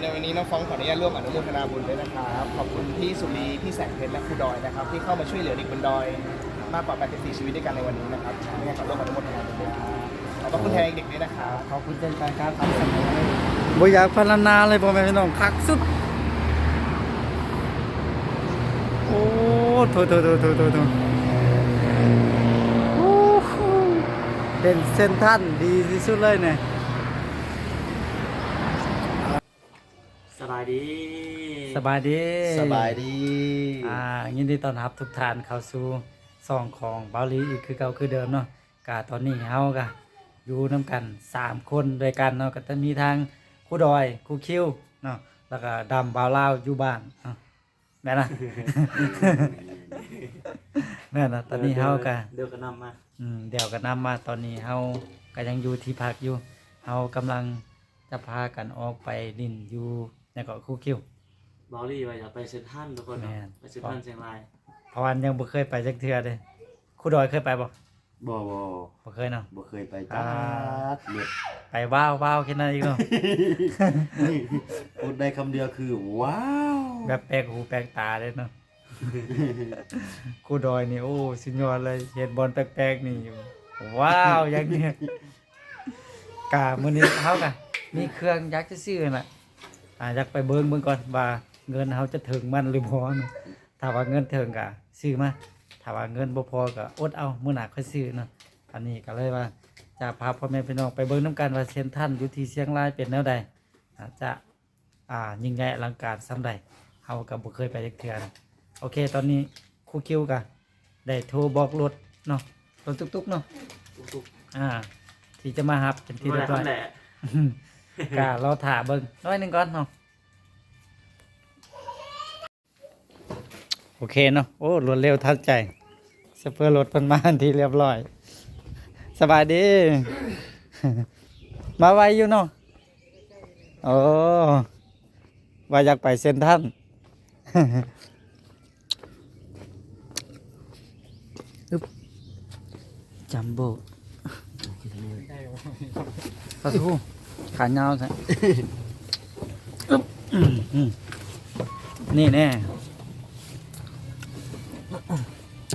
ในวันนี้น้องฟองขออนุญาตร่วมอนุโมทนาบุญด้วยนะครับ ขอบคุณพี่สุรีพี่แสงเพชรและครูดอยนะครับ ที่เข้ามาช่วยเหลือเด็กบนดอยมากกว่า84ชีวิตด้วยกันในวันนี้นะครับยังไงขอร่วมอนุโมทนาบุญด้วยครับขอบพระคุณแทนเด็กๆด้วยนะครับขอบคุณเช่นกันครับทำเสมอบ่อยากพรรณนาเลยพ่อแม่พี่น้องคักสุด โอ้โถโถโถโถโถโถโอ้โหเป็นเส้นท่านดีที่สุดเลยเนี่ย สบายดี สบายดีสบายดีอ่ายินดีต้อนรับทุกท่านเข้าสู่ซองของเบาหลีอีกคือเก่าคือเดิมเนาะกาตอนนี้เฮาก็อยู่นํกันสามคนด้วยกันเนาะก็จะมีทางครูดอยครูคิวเนาะแล้วก็ดำบาวลาวอยู่บ้านเนาะแม่นนะ แม่นนะตอนนี้เฮาก็เดี๋ยวก็นำมาอืมเดี๋ยวก็นำมาตอนนี้เฮาก็ยังอยู่ที่พักอยู่เฮากำลังจะพากันออกไปดินอยู่ แล้วก็ครูคิว บอลลี่ว่าอยากไปเซนทรันทุกคนเนาะแม่น ไปเซนทรันเชียงรายเพราะวันยังบ่เคยไปจักเทื่อเลยครูดอยเคยไปบ่บ่บ่บ่เคยเนาะ บ่เคยไปอ่าจักเม็ดไปว้าวว้าวแค่นั้นเองเนาะ พูดได้คำเดียวคือ ว้าวแบบแปลกหูแปลกตาเลยเนาะ ครูดอยนี่โอ้สุดยอดเลยเห็นบอลแปลกๆนี่อยู่ว้าวอย่างเนี้ยกามื้อนี้เฮากะมีเครื่องอยากจะซื้อน่ะ อ่าอยากไปเบิ่งเบิ่งก่อนว่าเงินเฮาจะถึงมันหรือบ่เนาะถ้าว่าเงินถึงก็ซื้อมาถ้าว่าเงินบ่พอก็อดเอามื้อหน้าค่อยซื้อเนาะอันนี้ก็เลยว่าจะพาพ่อแม่พี่น้องไปเบิ่งนํกันว่าเซ็นทรัลอยู่ที่เชียงรายเป็นแนวใดอาจจะอ่ายิ่งใหญ่อลังการซ้ำใดเฮากับบ่เคยไปจักเทื่อนะโอเค ตอนนี้ครูคิวกะได้โทรบอกรถเนาะรถตุกๆเนาะทุกอ่า ที่จะมารับเป็นๆที่ที่เรียบร้อยแหละอืม กะเราถ่าเบิ่งน้อยหนึงก่อนเนาะโอเคเนาะโอ้รวดเร็วทันใจสเปอร์รถเพิ่นมาทันทีเรียบร้อย สบายดี มาไวอยู่เนาะโอ้ว่าอยากไปเซ็นทรัลอึ๊บจัมโบ้ปะทู ขายาวใช่อึ๊บอืมอืมนี่แน่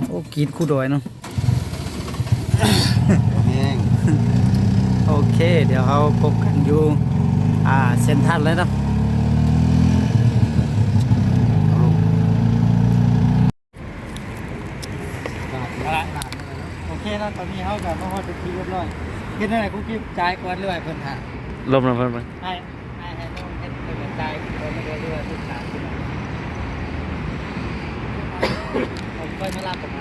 โอ้กินคู่ดอยเนาะแห้งโอเค เดี๋ยวเราพบกันอยู่ อ่าเซ็นทรัลเลยเนาะโอเคนะตอนนี้เขากับมาฮอดเป็นที่เรียบร้อยเฮ็ดได้ไหนกูกิบจ่ายก่อนเรื่อยเพิ่นหา ลมลมเพิ่นให้ให้ให้น้องเฮ็ดเพิ่นจ่ายก่อนเรื่อยเรื่อยทุกสามสิบผมเคยมารับผม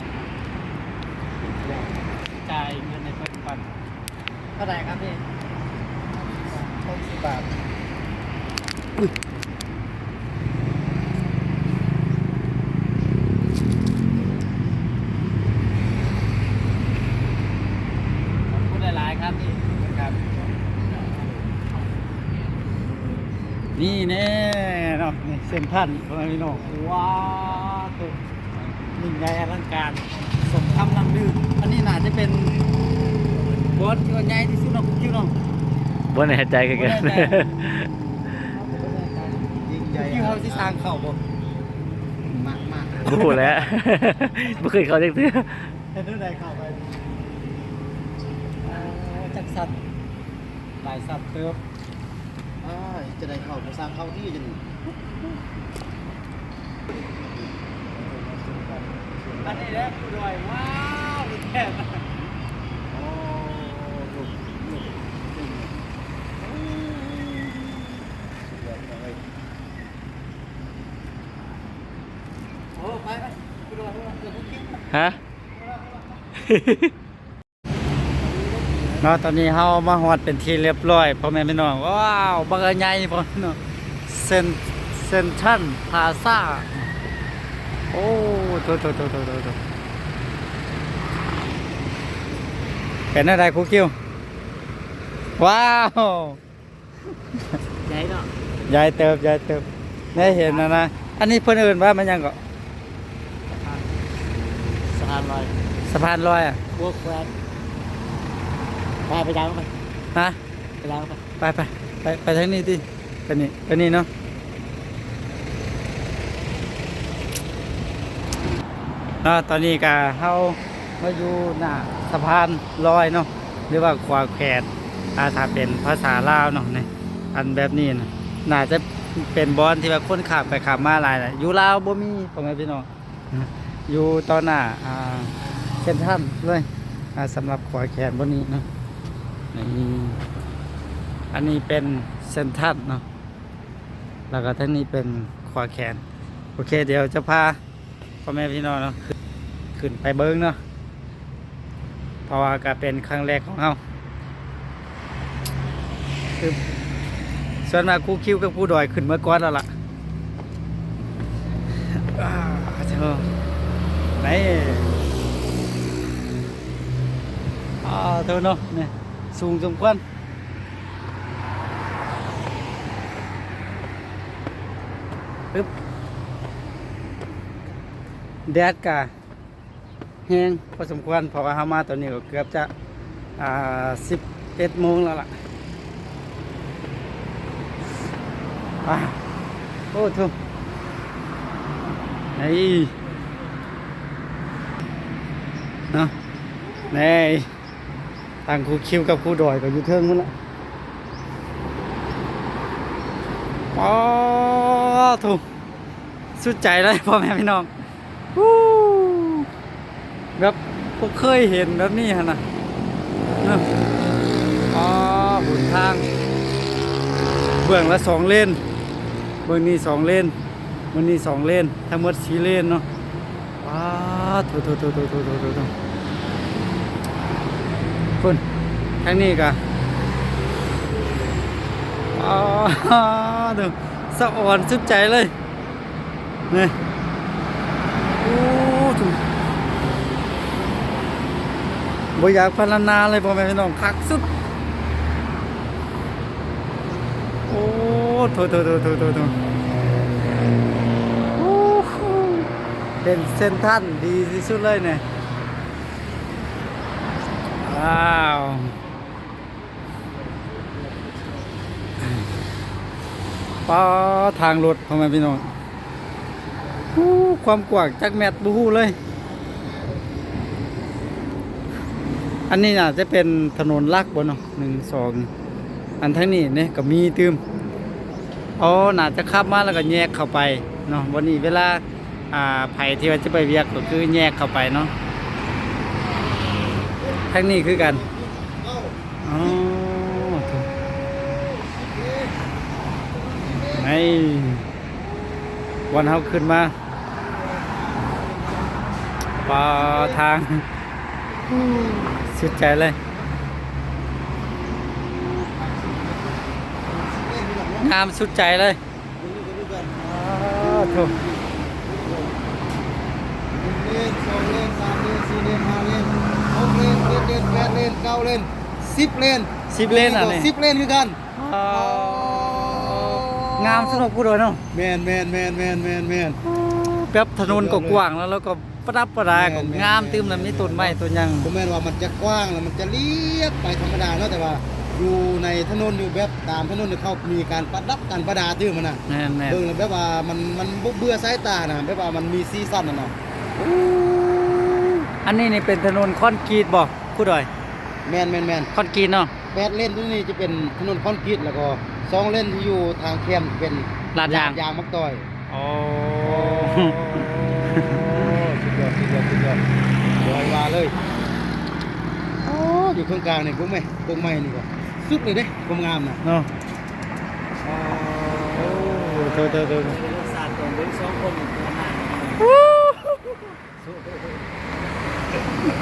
จ่ายเงินในเพิ่นก่อนเท่าไหร่ครับพี่หกสิบบาท ขอบคุณหลาย ๆ ครับพี่ครับ นี่แน่เนาะนี่เส้นท่านของพี่น้องว้าวตัวยิ่งใหญ่อลังการ สมคำนำดื้ออันนี้น่าจะเป็นบอสที่ว่าใหญ่ที่สุดเนาะคุณคิวเนาะบ่แน่ใจกันกันบ่แน่ใจยิ่งใหญ่คิวเขาสิสร้างเข้าบ่มากมากบ่ฮู้แล้วบ่เคยเข้าจักเทื่อเห็นได้เข้าไปเอ่อจักสัตว์หลายสัตว์เติบอ้าย จะได้เข้าไปสร้างเข้าที่จังอันนี้แหละผู้ด้วยว้าวนี่แค่โอ้ลูกลูกจริงสุดยอดเลยโอ้ไปไปผู้ด้วยผู้ด้วยเดี๋ยวผู้คิดฮะ เนาะตอนนี้เฮามาฮอดเป็นที่เรียบร้อยพ่อแม่พี่น้องว้าวบักใหญ่พ่อแม่พี่น้องเซนเซนทรัลพลาซ่าโอ้โตโตโตโตโตโตเป็นอะไรครูคิวว้าวใหญ่เนาะใหญ่เติบใหญ่เติบได้เห็นนะนะอันนี้เพิ่นเอื่นว่ามันหยังก็สะพานลอยสะพานลอยอะพวกแควน ไปไปดังไปฮะไปดังไปไปไปไปไปทางนี้ดิตัวนี้ตัวนี้เนาะเนาะตอนนี้ก็เฮามาอยู่หน้าสะพานลอยเนาะหรือว่าขวาแขดอาถ้าเป็นภาษาลาวเนาะนี่อันแบบนี้นะน่าจะเป็นบอนที่ว่าคนขับไปขับมาหลายนะอยู่ลาวบ่มีพ่อแม่พี่น้องอยู่ตอนหน้าอ่าเส้นท่านเลยอ่าสำหรับขวาแขนบนนี้เนาะ นี่อันนี้เป็นเส้นท่านเนาะแล้วก็ทั้งนี้เป็นขวาแขน โอเค เดี๋ยวจะพาพ่อแม่พี่น้องเนาะขึ้นไปเบิ้งเนาะเพราะว่าก็เป็นครั้งแรกของเราคือส่วนมากคู่คิวกับคู่ดอยขึ้นเมื่อก่อนแล้วล่ะอ้าวเธอไหนอ่าเธอเนาะเนี่ย สูงสมควรปึ๊บแดดกะแห้งพอสมควรเพราะว่าเรามาตอนนี้ก็เกือบจะอ่าสิบเอ็ดโมงแล้วล่ะอ่าโอ้ทุกนี่เนาะนี่ ทางครูคิวกับครูดอยก็อยู่เทิงมั้งละอ๋อทุกสุดใจเลยพ่อแม่พี่น้องวู้แบบพวกเคยเห็นแบบนี้ฮะนะอ๋อหุนทาง เบื้องละสองเลน เบื้องนี้สองเลนเบื้องนี้สองเลน ทั้งหมดสี่เลนเนาะว้าโถโถโถโถโถโถโถ โถคุณทางนี้กะอ๋อดูสะอ่อนสุดใจเลยนี่โอ้ถูกบ่อยากพรรณนาเลยพ่อแม่พี่น้องคักสุด โอ้โถโถโถโถโถโถโอ้เป็นเส้นท่านดีที่สุดเลยเนี่ย ว้าว ป้าทางรถพ่อแม่พี่น้องความกว้างจักแมตบูฮู้เลย อันนี้น่าจะเป็นถนนลักบนเนาะหนึ่งสองอันทั้งนี้เนี่ยก็มีตืมอ๋อน่าจะขับมาแล้วก็แยกเข้าไปเนาะวันนี้เวลาอ่าไผ่ที่ว่าจะไปเวียกก็คือแยกเข้าไปเนาะ ทั้งนี้คือกันอ๋อไอวันเฮาขึ้นมาปาทางสุดใจเลยงามสุดใจเลยถูกเลนสองเลนสามเลนสี่เลนห้าเลนหกเลนเจ็ด เลนแปดเลนเก้าเลนสิบเลนสิบเลนอะนี่สิบเลนคือกันงามสนุกกูด้วยเนาะแมนแมนแมนแมนแมนแมนแบบถนนก็กว้างแล้วแล้วก็ประดับประดาก็แม่นๆงามตื้มแล้วมีต้นไม้ต้นหยังผมแม่นว่ามันจะกว้างแล้วมันจะเรียบไปธรรมดาเนาะแต่ว่าอยู่ในถนนอยู่แบบตามถนนเนี่ยเขามีการประดับการประดาตื้อมันน่ะแม่นแม่นเบิ่งแล้วแบบว่ามันมันบ่เบื่อสายตานะแบบว่ามันมีซีซั่นน่ะเนาะอันนี้นี่เป็นถนนคอนกรีตบ่กูดอย แมนแมนแมนคอนกรีตเนาะแปดเลนที่นี่จะเป็นถนนคอนกรีตแล้วก็สองเลนที่อยู่ทางเข้มเป็นลาดยางยางมักต้อยโอ้สุดยอดสุดยอดสุดยอดลอยมาเลยโอ้อยู่ตรงกลางนี่กุ้งไหมกุ้งไหมนี่ก็สุดเลยเด้กุ้งงามนะเนาะโอ้โตโตโตศาสตร์ตรงเป็นสองคนอยู่ประมาณ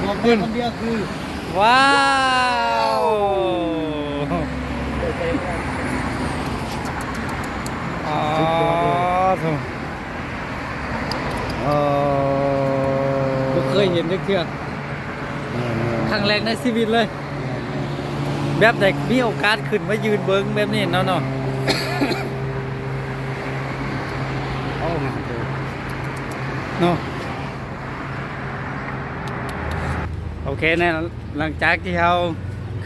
บอกเพื่อนคนเดียวคือ ว้าวอ๋อถูกเอบ่เคยเห็นเด็กเทื่อครั้งแรกในชีวิตเลย แบบเด็กมีโอกาสขึ้นมายืนเบิ้งแบบนี้เนาะเนาะโอ้งามเลยเนาะโอเคเนี่ย หลังจากที่เรา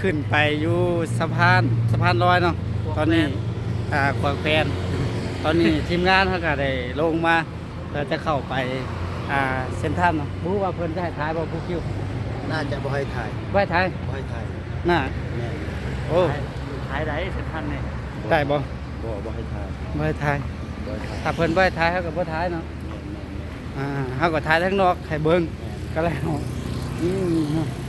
ขึ้นไปอยู่สะพานสะพานลอยเนาะตอนนี้อ่าขวางแฟนตอนนี้ทีมงานเขาก็ได้ลงมาเพื่อจะเข้าไปอ่าเซ็นทรัลเนาะรู้ว่าเพิ่นจะให้ถ่ายบ่ผู้คิวน่าจะบ่ให้ถ่ายไว้ถ่ายบ่ให้ถ่ายน่าแม่นโอ้ถ่ายได้เสร็จทันเนี่ยได้บ่บ่บ่ให้ถ่ายบ่ให้ถ่ายบ่ให้ถ่ายถ้าเพิ่นบ่ให้ถ่ายเขาก็บ่ถ่ายเนาะแม่นแม่นแม่นอ่าเขาก็ถ่ายทั้งนอกให้เบิ่งแม่นก็แล้วอืมเนาะเรา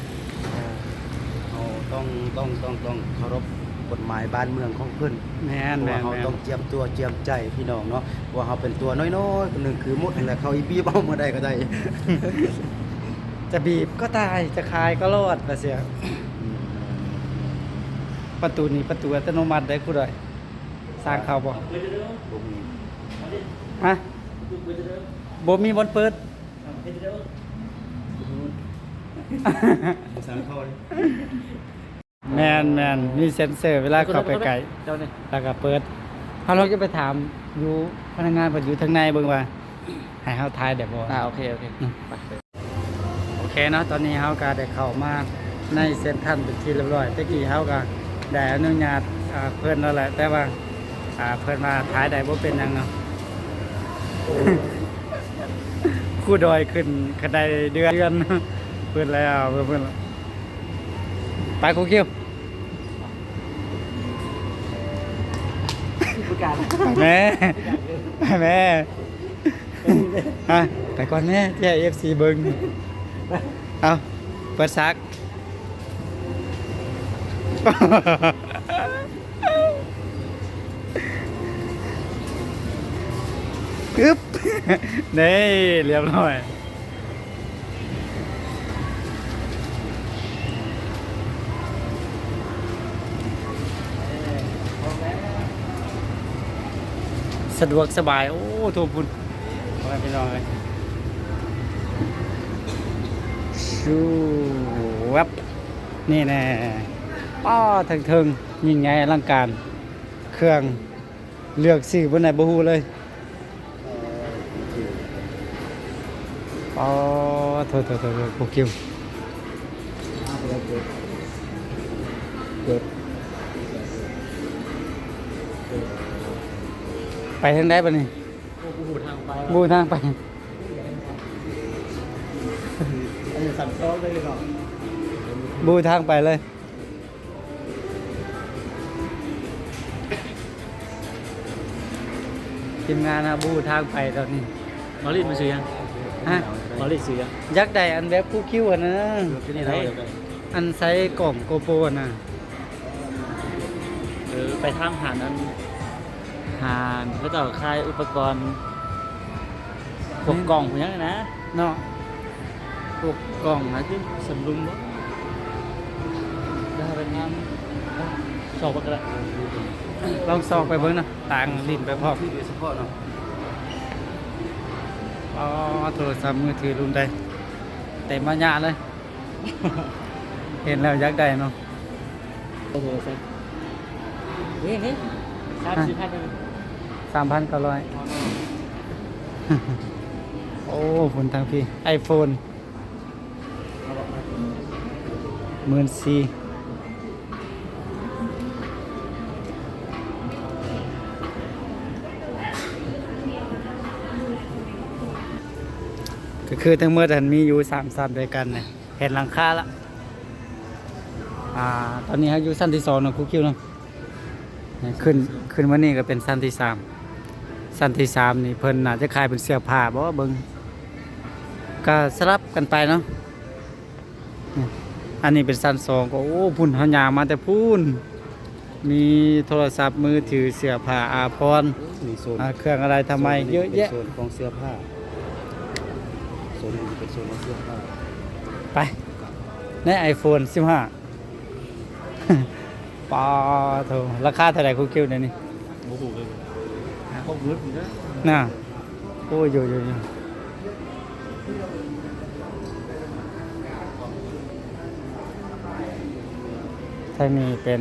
ต้องต้องต้องต้องเคารพกฎหมายบ้านเมืองของเพิ่นแม่นเพราะแม่ว่านเขาแม่นต้องเจียมตัวเจียมใจพี่น้องเนาะว่าเขาเป็นตัวน้อยๆคนหนึ่งคือมดนั่นแหละเขาอีบีบเอามาได้ก็ได้จะบีบก็ตายจะคายก็รอดว่าเสียประตูนี้ประตูอัตโนมัติได้กูด้วยสร้างเขาบ่บ่มีฮะบ่มีบอลเปิดสั่งเขาเลย แมนแมนมีเซ็นเซอร์เวลาเข้าไปไกลเจ้าเนี่ยแล้วก็เปิดเฮาเราจะไปถามอยู่พนักงานเพิ่นอยู่ทางในเบิ่งว่าให้เฮาทายได้บ่อ่าโอเคโอเคโอเคเนาะตอนนี้เฮาก็ได้เข้ามาในเซ็นทรัลเป็นที่เรียบร้อยตะกี้เฮาก็ได้อนุญาตอ่าเพิ่นแล้วแหละ แต่ว่าอ่าเพิ่นมาทายได้บ่เป็นหยังเนาะคู่ดอยขึ้นคันไดเดือนเดือนเพิ่นแล้วเพิ่นเพิ่นแล้ว ไปครูคิวผู้การไปแม่ไปแม่อะไปก่อนแม่เจ้าเอฟซีเบิงเอาเปิดซักกึ๊บนี่เรียบร้อย สะดวกสบาย โอ้โทษคุณขอให้พี่น้องเลยชูวับนี่แน่ป้อถึงถึงๆยิ่งใหญ่อลังการ เครื่องเลือกซื้อบนไหนบูฮูเลยป้อโทษโทษโทษโทษโปรคิ ไปทางใดบ้านี่ผู้หูทางไปบูทางไปอันนี้สั่งซ้อมได้เลยเนาะบูทางไปเลยทีมงานนะบูทางไปตอนนี้มอลิดมาซื้อยังฮะมอลิดซื้อยังยักษ์ใดอันแบบคู่คิวอันนะนี่ไรอันไซส์กล่องโกโปรนะเออไปทางหาดนั้น หานแล้วก็คลายอุปกรณ์พวกกล่องพวกนี้นะเนาะพวกกล่องนะที่สำรุงบ่ได้ไปทำสอบกันละลองซอกไปเบิ่งนะต่างลิ้นไปพร้อมที่โดยเฉพาะเนาะอ๋อโทรศัพท์มือถือรุ่นใดเต็มมาญาเลย เห็นแล้วยักษ์ใดเนาะโอ้โหใช่เฮ้ยเฮ้ยสามสิบพันเลย สามพันเก้าร้อยโอ้ผลทางพี่ไอโฟนหมื่นสี่ก็คือทั้งหมดอันมีอยู่สามสั้นด้วยกันเนี่ยเห็นหลังคาละอ่าตอนนี้เขาอยู่สั้นที่สองเนาะคุกคิวเนาะขึ้นขึ้นมานี่ก็เป็นสั้นที่สาม สั้นที่สามนี่เพิ่นน่าจะขายเป็นเสื้อผ้าบ่ว่าเบิ่งก็สลับกันไปเนาะนี่อันนี้เป็นสั้นสองก็โอ้พุ่นเฮายางมาแต่พุ่นมีโทรศัพท์มือถือเสื้อผ้าอาภรณ์มีโซนอ่าเครื่องอะไรทำไม เยอะแยะ โซนของเสื้อผ้าโซนนี้เป็นโซนของเสื้อผ้าไป ใน iPhone 15 ปาโถราคาเท่าไหร่คุกคิวเดี๋ยวนี้โอ้โหเลย พวกรุดอยู่นะน่ะโอ้ยอยู่อยู่อยู่ทางนี้เป็น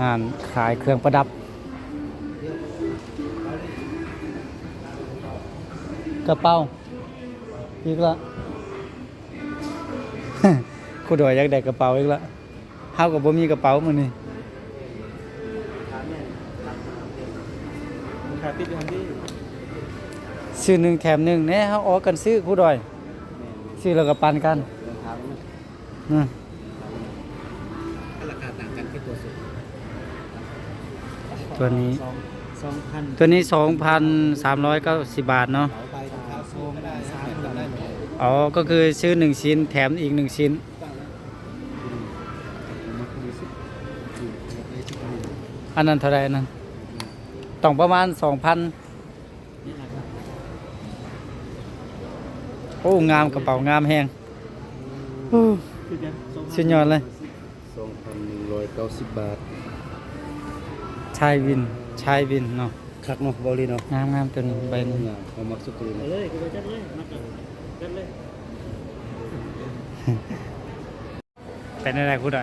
งานขายเครื่องประดับ กระเป๋าอีกละคุณดอยอยากได้กระเป๋าอีกละเฮากับบ่มีกระเป๋ามื้อนี้ ขาติดอยู่ทางที่ซื้อหนึ่งแถมหนึ่งเนี่ยเขาออกกันซื้อคู่ดอย ซื้อแล้วก็ปันกันเดินทางนะอืมราคาต่างกันแค่ตัวสุดตัวนี้ สองสองพันตัวนี้สองพันสามร้อยเก้าสิบบาทเนาะ เอาไปทางข้าวโซ่ก็ได้สามหมื่นได้หมดอ๋อ ก็คือซื้อหนึ่งชิ้นแถมอีกหนึ่งชิ้น อันนั้นเท่าไหรอันนั้น ต้องประมาณสองพันนี่นะครับโอ้งามกระเป๋างามแฮงโอ้คือกันสองพันสุดยอดเลยสองพันหนึ่งร้อยเก้าสิบบาท ชายวิน ชายวินเนาะคักเนาะบอลีเนาะงามงามตัวนี้ใบนี้งามเอามักสุดเลยเอานะเลยกูไปจัดเลยมาจัดเลยเป็นอะไรกูได้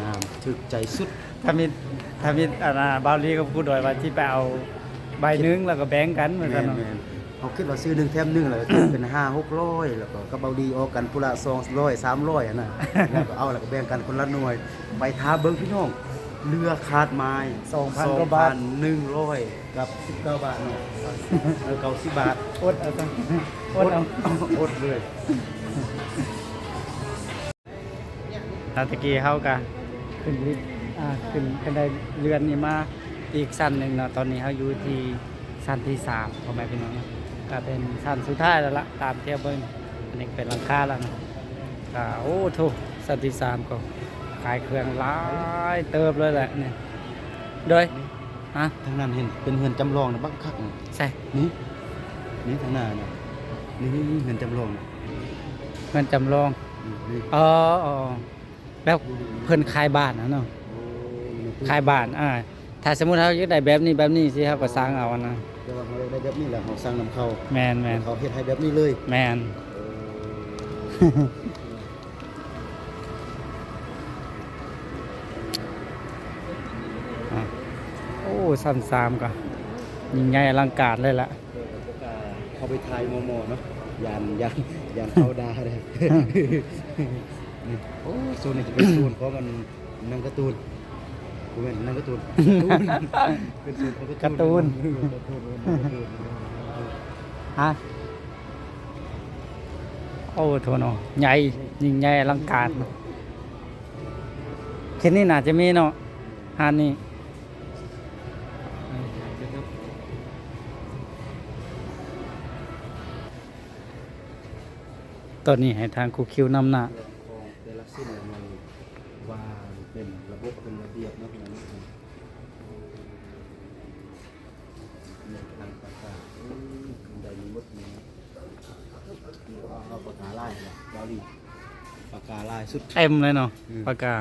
งามถึกใจสุด ถ้ามีถ้ามีอาณาบาวลีกับกูดอยว่าที่ไปเอาใบหนึงแล้วก็แบ่งกันเหมือนแมกันนเนาะ แมนเขาคิดว่าซื้อหนึ่งแถมหนึ่งแล้วก็คิดเป็นห้าหกร้อยแล้วก็กระเบาดีออกกันพุละสองร้อยสามร้อยอะนะแล้วก็เอาแล้วก็แบ่งกันคนละหน่วยไปท้าเบิ้งพี่น้องเรือคาดไม้สองพันกว่าบาท หนึ่งร้อยกับสิบเก้าบาทเนาะเออเก้าสิบบาทอดเอาซะอดเอา อดเลย ตาตะกี้เฮากะขึ้นลิฟต์ อ่าขึ้นขึ้นได้เรือนนี่มาอีกสั้นหนึ่งเนาะตอนนี้เขาอยู่ที่สั้นที่สามพ่อแม่พี่น้องเนาะก็เป็นสั้นสุดท้ายแล้วละตามเทียบเบิ้งอันนี้เป็นหลังคาแล้วเนาะก็โอ้โถสั้นที่สามก็ขายเครื่องหลายเติบเลยแหละเนี่ยโดยฮะทางนั้นเห็นเป็นเฮือนจำลองนะบักคักนะใช่นี่นี่ทางหน้านะนี่นี่นี่เฮือนจำลองนะเงินจำลองนี่อ๋ออ๋อแล้วเพิ่นขายบ้านนะเนาะ ขายบ้านอ่าถ้าสมมุติเขาอยากได้แบบนี้แบบนี้สิเขาก็สร้างเอาอะนะแต่ว่าเราได้แบบนี้แหละเราสร้างนำเข้าแมนแมนเขาเฮ็ดให้แบบนี้เลยแมนอะโอ้สั้นสามก็ยิ่งใหญ่อลังการเลยล่ะเขาไปทายมอมอเนาะยานยานยานเข้าดาเลยนี่โอ้โซนนี้จะเป็นโซนของมันหนังการ์ตูนกู เป็นหนังการ์ตูนเป็นโซนของการ์ตูนการ์ตูนการ์ตูนฮะโอ้โถเนาะใหญ่ยิ่งใหญ่อลังการแค่นี้น่าจะมีเนาะฮานนี่ตอนนี้ให้ทางครูคิวนำหน้า ของแต่ละสิ้นเนี่ยมันวางเป็นระบบเป็นระเบียบเนาะพี่น้องเนี่ยทางปากกาอืมได้มีหมดนี้นี่เอาเอาปากกาลายเหรอเกาห ลีปากกาลายสุด เต็มเลยเนาะอืม ปากกา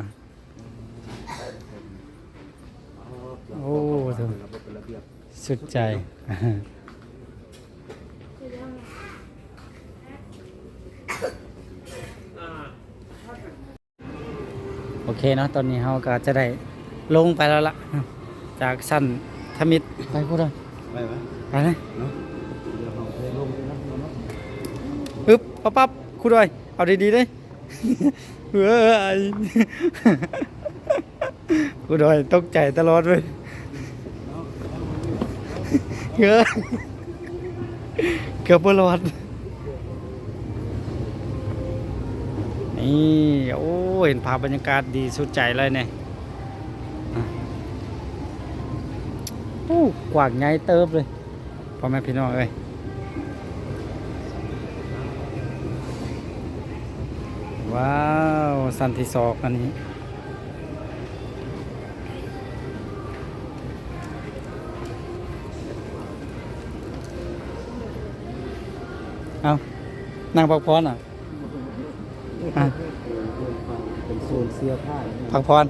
โอ้ระบบเป็นระเบียบสุดใจ โอเคเนาะตอนนี้เราก็จะได้ลงไปแล้วล่ะ จากสั้นทมิดไปพูดเลยไปไหมไปเลยเนาะเดี๋ยวเราไปลงไปนะเนาะปึ๊บปั๊บปั๊บคุณด้วย เอาดีๆเลยเฮ้ยคุณด้วยตกใจตลอดเลยเฮ้ยเกือบบ่รอดนี่โอ้เห็นภาพบรรยากาศดีสุดใจเลยเนี่ยโอ้กว้างใหญ่เติบเลยพ่อแม่พี่น้องเอ้ย ว้าว สันที่สองอันนี้ เอานางพักพรอะอะเป็นโซนเสื้อผ้าพักพร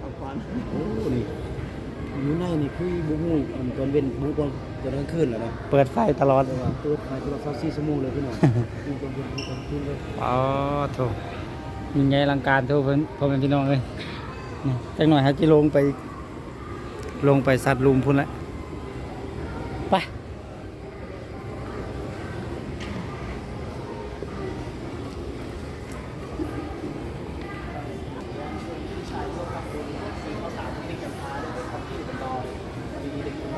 เอาควันโอ้นี่อยู่ในนี่คือบุ้งหูอันตอนเว้นบุ้งตอน ตอนกลางคืนแล้วเนาะเปิดไฟตลอดแต่ว่าเปิดไฟตลอด24ชั่วโมงเลยพี่น้องบุ้งตอนเว้นบุ้งตอนคืนเลยอ๋อโถยิ่งใหญ่อลังการโถเพิ่นพ่อแม่พี่น้องเลยนี่จักหน่อยฮะจิลงไป ลงไปสัตว์ลุมพุ่นละไป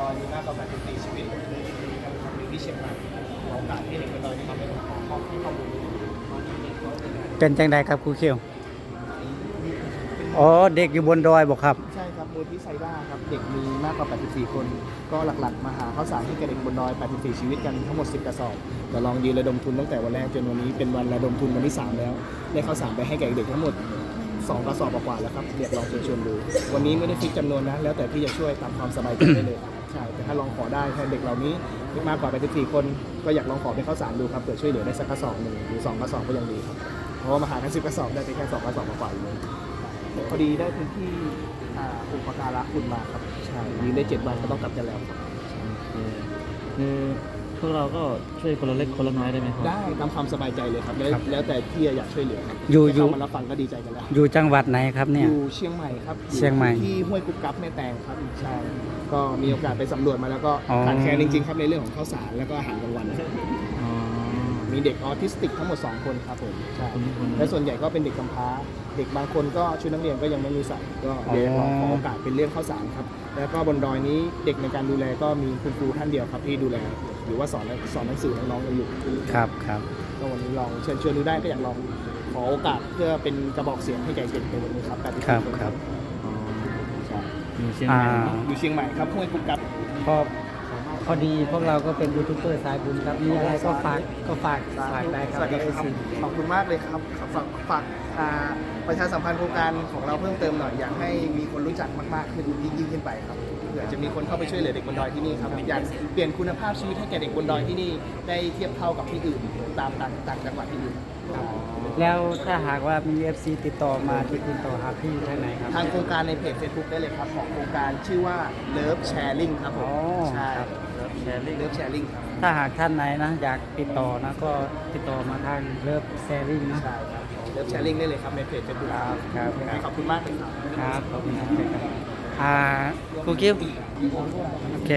อยมีมากกว่า84ชีวิตเลยกันครับหรือ ที่เชียงใหม่ขอโอกาสให้เด็กบนดอยนี้มาเป็นขอข้อให้ข้อมูลเป็นจังใดครับครูคิวอ๋อเด็กอยู่บนดอยบอกครับ ใช่ครับมูลที่ไซด้าครับเด็กมีมากกว่า 84 คน ก็หลักๆ มาหาข้าวสารให้แก่เด็กบนดอย 84 ชีวิตกันทั้งหมด 10 กระสอบเดี๋ยวลองยืนระดมทุนตั้งแต่วันแรกจนวันนี้เป็นวันระดมทุนวันที่ 3 แล้ว ได้ข้าวสารไปให้แก่เด็กทั้งหมด2กระสอบกว่าๆแล้วครับเดี๋ยวลองเชิญชวนดู วันนี้ไม่ได้ฟิกจำนวนนะ แล้วแต่พี่จะช่วยตามความสบายใจได้เลยครับใช่ แต่ถ้าลองขอได้แทนเด็กเหล่านี้ มากกว่า 84 คนก็อยากลองขอเป็นข้าวสารดูครับเผื่อช่วยเหลือได้สักกระสอบหนึ่งหรือสองกระสอบก็ยังดีครับเพราะว่ามาหากัน10กระสอบได้ไปแค่สองกระสอบกว่าๆอยู่เลยพอดีได้พื้นที่อ่าอุปการะคุณมาครับใช่ยืนได้เจ็ดวันก็ต้องกลับกันแล้วครับ คือพ วกเราก็ช่วยคนละเล็กคนละน้อยได้ไหมครับ ได้ตามความสบายใจเลยครับแล้วครับแล้วแต่ที่อยากช่วยเหลือครับอยู่แค่อยู่ เข้ามารับฟังก็ดีใจกันแล้วอยู่จังหวัดไหนครับเนี่ยอยู่เชียงใหม่ครับอเชียงใหม่ที่ห้วยกุ๊กกั๊บแม่แตงครับใช่ก็มีโอกาสไปสำรวจมาแล้วก็อ๋อ ขาดแคลนจริงๆครับในเรื่องของข้าวสารแล้วก็อาหารกลางวันอ๋อมีเด็กออทิสติกทั้งหมด 2 คนครับผมใช่คนละคนและส่วนใหญ่ก็เป็นเด็กกำพร้า เด็กบางคนก็ชุดนักเรียนก็ยังไม่มีใส่ก็เดี๋ยวลองขอโอกาสเป็นเรื่องข้าวสารครับแล้วก็บนดอยนี้เด็กในการดูแลก็มีคุณครูท่านเดียวครับที่ดูแล หรือว่าสอนสอนหนังสือน้องๆกันอยู่ครับครับก็วันนี้ลองเชิญชวนดูได้ก็อยากลองขอโอกาสเพื่อเป็นกระบอกเสียงให้แก่เด็กในวันนี้ครับแต่ที่ครับครับใช่อยู่เชียงใหม่เนอะอยู่เชียงใหม่ครับห้วยกุ๊กกั๊บพอพอดีพวกเราก็เป็นยูทูบเบอร์สายบุญครับมีอะไรก็ฝากก็ฝากฝากได้ครับสวัสดีครับขอบคุณมากเลยครับฝากฝากอ่าประชาสัมพันธ์โครงการของเราเพิ่มเติมหน่อยอยากให้มีคนรู้จักมากๆขึ้นยิ่งยิ่งขึ้นไปครับเผื่อจะมีคนเข้าไปช่วยเหลือเด็กบนดอยที่นี่ครับอยากเปลี่ยนคุณภาพชีวิตให้แก่เด็กบนดอยที่นี่ได้เทียบเท่ากับที่อื่น ตามต่างต่างจังหวัดที่อื่นแล้วถ้าหากว่ามี FC ติดต่อมาที่ติดต่อหาพี่ทางไหนครับ ทางโครงการในเพจ Facebook ได้เลยครับ ของโครงการชื่อว่า Love Sharing ครับผมอ๋อใช่ครับแชร์ลิง Love Sharing ครับถ้าหากท่านไหนนะอยากติดต่อนะก็ติดต่อมาทางเลิฟแซริ่งนะใช่ครับ Love Sharing ได้เลยครับในเพจ Facebook ครับครับยังไงขอบคุณมากเลยครับครับขอบคุณครับ อ่าครูคิวโอเค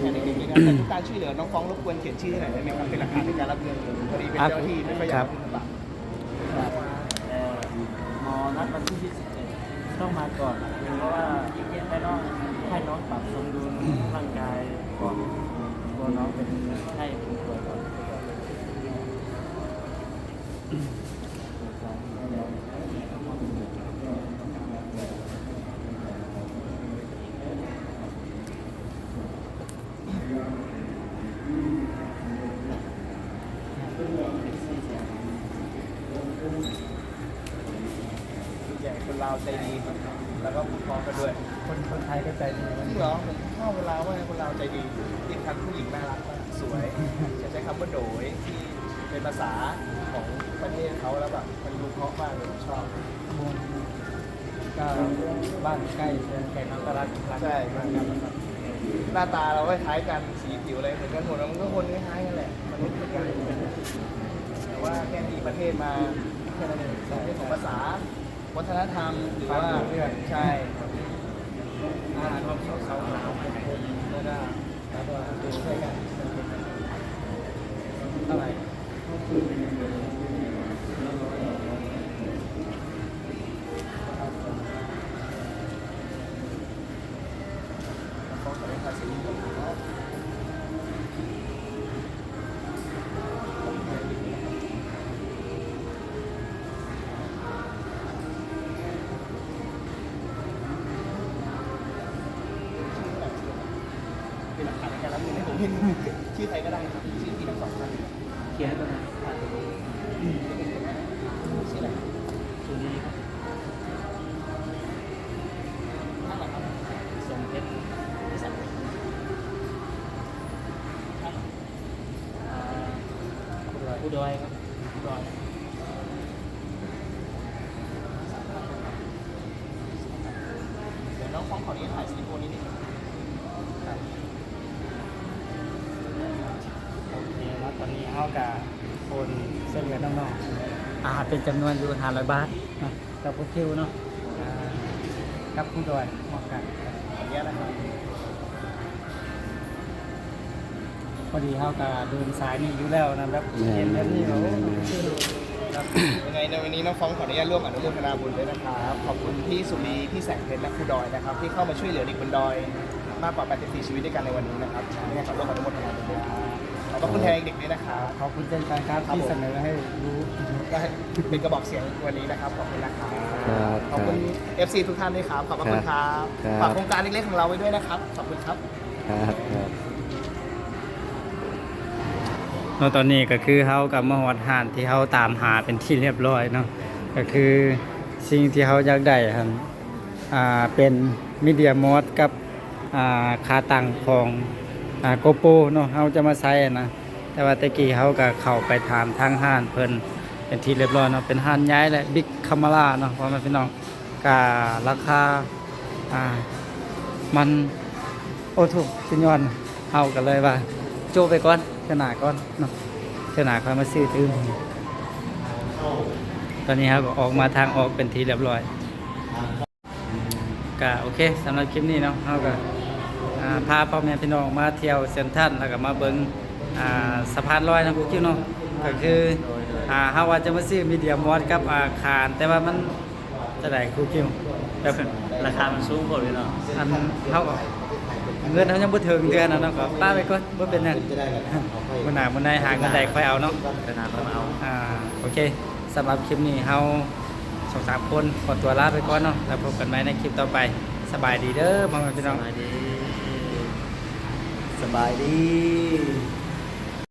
แทนเด็กๆเลยนะแต่ทุกการช่วยเหลือน้องฟ้องรบกวนเขียนชื่อให้หน่อยได้ไหมครับเป็นหลักฐานในการรับเงินพอดีเป็นเจ้าหน้าที่ไม่ค่อยอยากรับเงินบาทเอ่อหมอนัดวันที่21ต้องมาก่อนเพราะว่าให้น้องให้น้องปรับสมดุลร่างกายก่อนกลัวน้องเป็นให้ผู้ป่วยก่อน ใหญ่คนลาวใจดีครับแล้วก็พูดพร้อมกันด้วย คนคนไทยก็ ใจดีจริงเหรอผมชอบเวลาว่าคนลาใจดีที่ทันผู้หญิงน่ารักมากสวยจะใช้คำว่าโดยที่เป็นภาษาของประเทศเขาแล้วแบบมันดูเพราะมากเลยผมชอบก็บ้านใกล้เดินแข่งน้องก็รักรักใช่มากครับหน้าตาเราคล้ายกันสีผิวอะไรเหมือนกันหมดมันก็คนคล้ายกันแหละมันไม่เหมือนกันแต่ว่าแค่มีประเทศมาแค่นั้นเองเรื่องของภาษา วัฒนธรรมหรือว่าใช่ อาหารของเขาเขาหนาวเป็นแล้วก็แล้วก็ดูช่วยกันเท่าไหร่ เขียนให้ตรงนั้นชื่ออะไรสุรีครับท่นแหละครับสมเพชรพิสั่งท่นอ่าผู้ดอยครับ ก่อนเดี๋ยวน้องฟ้องขออนุญาตถ่ายสลิปโอนนิดนึงครับ โอเคแล้วตอนนี้เอากับโอนเส้นเหลือน้องๆอ่า เป็นจำนวนอยู่500บาทนะกับครูคิวเนาะอ่ากับผู้ดอยเหมาะกันขออนุญาตนะครับพอดีเขาก็เดินสายนี่อยู่แล้วนะแบบเห็นแบบนี้เราคครับยังไงในวันนี้น้องฟ้องขออนุญาตร่วมอนุโมทนาบุญด้วยนะครับ ขอบคุณพี่สุรีพี่แสงเพชรและครูดอยนะครับ ที่เข้ามาช่วยเหลือเด็กบนดอย มากกว่า 84 ชีวิตด้วยกันในวันนี้นะครับยังไงขอร่วมอนุโมทนาบุญด้วยครับ ขอบพระคุณแทนเด็กๆด้วยนะครับ ขอบคุณเช่นกันครับครับที่ผมเสนอให้รู้ก็ให้เป็นกระบอกเสียงวันนี้นะครับ ขอบคุณนะครับครับขอบคุณ FC ทุกท่านด้วยครับ ขอบพระคุณครับครับ ฝากโครงการเล็กๆของเราไว้ด้วยนะครับ ขอบคุณครับ ครับครับเนาะตอนนี้ก็คือเฮากับมหอดหานที่เฮาตามหาเป็นที่เรียบร้อยเนาะก็คือสิ่งที่เฮาอยากได้ครับอ่าเป็นมีเดียมอสกับอ่าขาตั้งของ อ่าโกโปเนาะเฮาจะมาใช้อะนะ แต่ว่าตะกี้เฮาก็เข้าไปถามทางห้านเพิ่นเป็นที่เรียบร้อยเนาะเป็นห้านย้ายและบิ๊กคามาร่าเนาะเพราะมันพี่น้องก็ราคาอ่ามันโอ้ถูกสิยอนเฮาก็เลยว่า โจไปก่อนเทอหนาก่อนเนาะเทอหนาค่อยมาซื้อตื้มตอนนี้ครับออกมาทางออกเป็นทีเรียบร้อยก็โอเคสำหรับคลิปนี้เนาะเราก็อ่า พาพ่อแม่พี่น้องมาเที่ยวเซนทรัลแล้วก็มาเบิ้งอ่าสะพานลอยนะครูคิวเนาะก็คืออ่าเฮาว่าจะมาซื้อมีเดียมอสกับอาคาร แต่ว่ามันจะได้ครูคิวแบบราคามันสูงกว่าเลยเนาะอันเฮาก็เงินเฮายังบ่ถึงเดือนนะเนาะก็ป้าไปก่อนบ่เป็นหยังจะได้แล้วเอาไปมื่อหนามื่อใดหาเงินใดค่อยเอาเนาะขนาดเราเอาอ่าโอเคสำหรับคลิปนี้เฮาสองสามคนขอตัวลาไปก่อนเนาะแล้วพบกันใหม่ในคลิปต่อไปสบายดีเด้อพ่อแม่พี่น้องสบายดี สบายดี